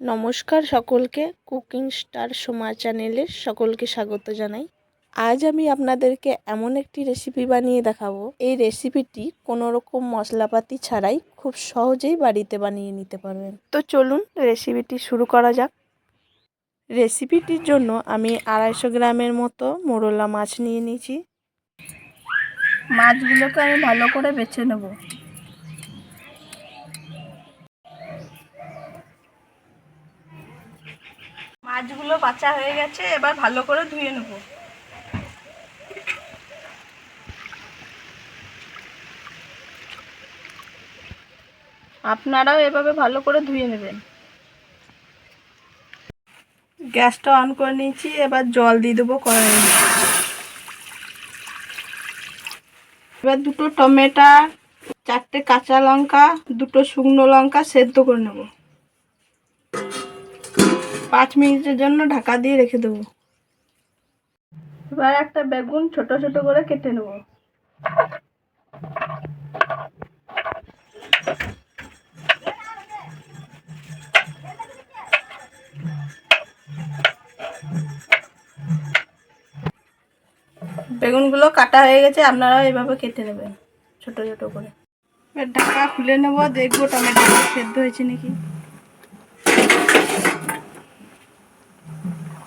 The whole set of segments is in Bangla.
নমস্কার সকলকে, কুকিং স্টার সোমা চ্যানেলের সকলকে স্বাগত জানাই। আজ আমি আপনাদেরকে এমন একটি রেসিপি বানিয়ে দেখাবো। এই রেসিপিটি কোনো রকম মশলাপাতি ছাড়াই খুব সহজেই বাড়িতে বানিয়ে নিতে পারবেন। তো চলুন রেসিপিটি শুরু করা যাক। রেসিপিটির জন্য আমি আড়াইশো গ্রামের মতো মোরলা মাছ নিয়ে নিয়েছি। মাছগুলোকে আমি ভালো করে বেছে নেব। মাছগুলো বাছা হয়ে গেছে, এবার ভালো করে ধুয়ে নেব। আপনারাও এভাবে ভালো করে ধুয়ে নেবেন। গ্যাসটা অন করে নিয়েছি, এবার জল দিয়ে দেবো কড়াইয়ে। এবার দুটো টমেটো, চারটে কাঁচা লঙ্কা, দুটো শুকনো লঙ্কা সেদ্ধ করে নেব। পাঁচ মিনিটের জন্য ঢাকা দিয়ে রেখে দেবো। এবার একটা বেগুন ছোট ছোট করে কেটে নেব। বেগুনগুলো কাটা হয়ে গেছে আপনারাও এভাবে কেটে নেবেন ছোট ছোট করে। এবার ঢাকা খুলে নেব দেখব টমেটো সেদ্ধ হয়েছে নাকি।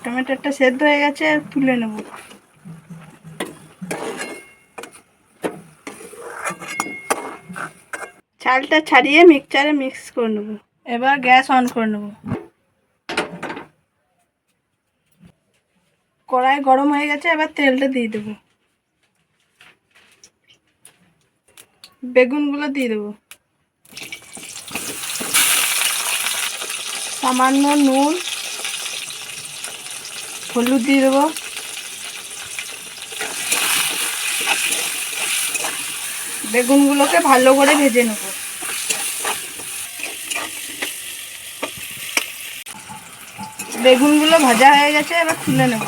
টমেটোটা সেদ্ধ হয়ে গেছে তুলে নেব। চালটা ছাড়িয়ে মিক্সচারে মিক্স করে নেব। এবার গ্যাস অন করে নেব। কড়াই গরম হয়ে গেছে, এবার তেলটা দিয়ে দেবো। বেগুনগুলো দিয়ে দেবো। সামান্য নুন হলুদ দিয়ে দেবো। বেগুনগুলোকে ভালো করে ভেজে নেব। বেগুনগুলো ভাজা হয়ে গেছে, এবার খুলে নেব।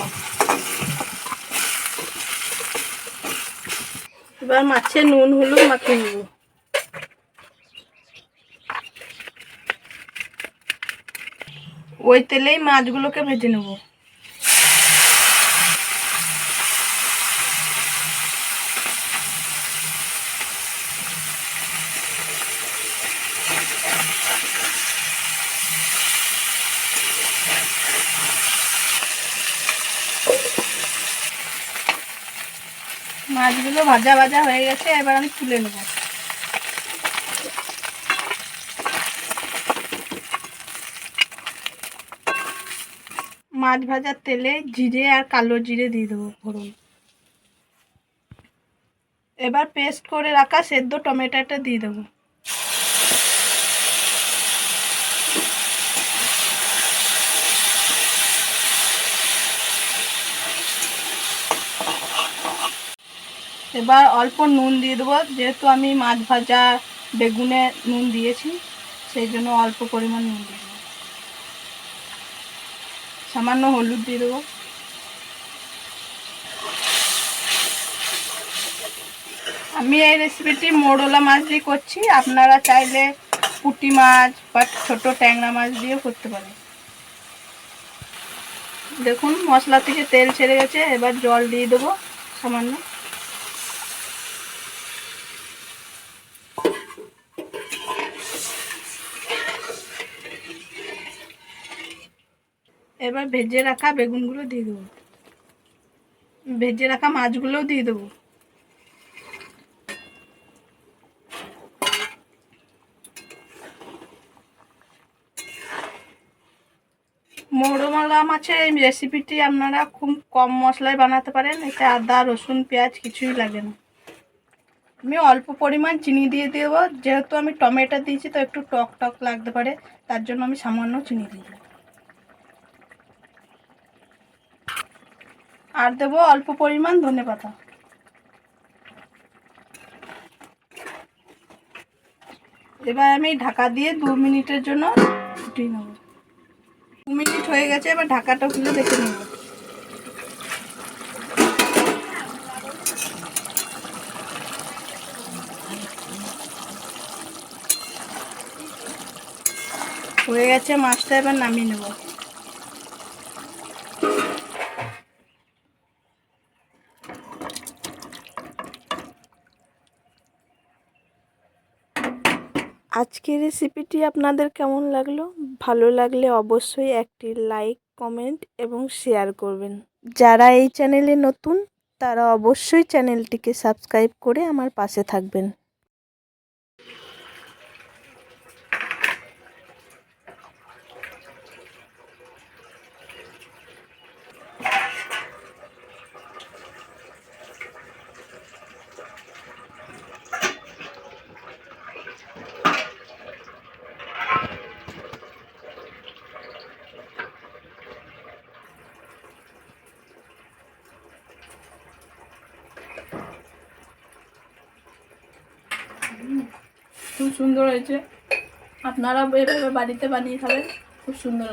এবার মাছে নুন, হলুদ মাখিয়ে নেব। ওই তেলেই মাছগুলোকে ভেজে নেব। মাছগুলো ভাজা ভাজা হয়ে গেছে, এবার আমি তুলে নেব। মাছ ভাজার তেলে জিরে আর কালো জিরে দিয়ে দেবো ফোড়ন। এবার পেস্ট করে রাখা সেদ্ধ টমেটোটা দিয়ে দেবো। এবার অল্প নুন দিয়ে দেবো। যেহেতু আমি মাছ ভাজা, বেগুনে নুন দিয়েছি, সেই জন্য অল্প পরিমাণ নুন দিয়ে দেবো। সামান্য হলুদ দিয়ে দেবো। আমি এই রেসিপিটি মোড়লা মাছ দিয়ে করছি। আপনারা চাইলে পুঁটি মাছ বা ছোট ট্যাংরা মাছ দিয়েও করতে পারেন। দেখুন, মশলা থেকে তেল ছেড়ে গেছে। এবার জল দিয়ে দেবো সামান্য। এবার ভেজে রাখা বেগুনগুলো দিয়ে দেবো। ভেজে রাখা মাছগুলোও দিয়ে দেবো। মৌরমালা মাছের এই রেসিপিটি আপনারা খুব কম মশলায় বানাতে পারেন। এতে আদা, রসুন, পেঁয়াজ কিছুই লাগে না। আমি অল্প পরিমাণ চিনি দিয়ে দেবো। যেহেতু আমি টমেটো দিয়েছি, তো একটু টক টক লাগতে পারে। তার জন্য আমি সামান্য চিনি দিয়ে দেবো। আর দেবো অল্প পরিমাণ ধনে পাতা। এবার আমি ঢাকা দিয়ে দু মিনিটের জন্য ফুটিয়ে নেব। দু মিনিট হয়ে গেছে, এবার ঢাকাটা খুলে দেখে নেব। হয়ে গেছে, মাছটা এবার নামিয়ে নেব। আজকের রেসিপিটি আপনাদের কেমন লাগল? ভালো লাগলে অবশ্যই একটি লাইক কমেন্ট এবং শেয়ার করবেন। যারা এই চ্যানেলে নতুন, তারা অবশ্যই চ্যানেলটিকে সাবস্ক্রাইব করে আমার পাশে থাকবেন খুব সুন্দর হয়েছে। আপনারা এভাবে বাড়িতে বানিয়ে খাবেন খুব সুন্দর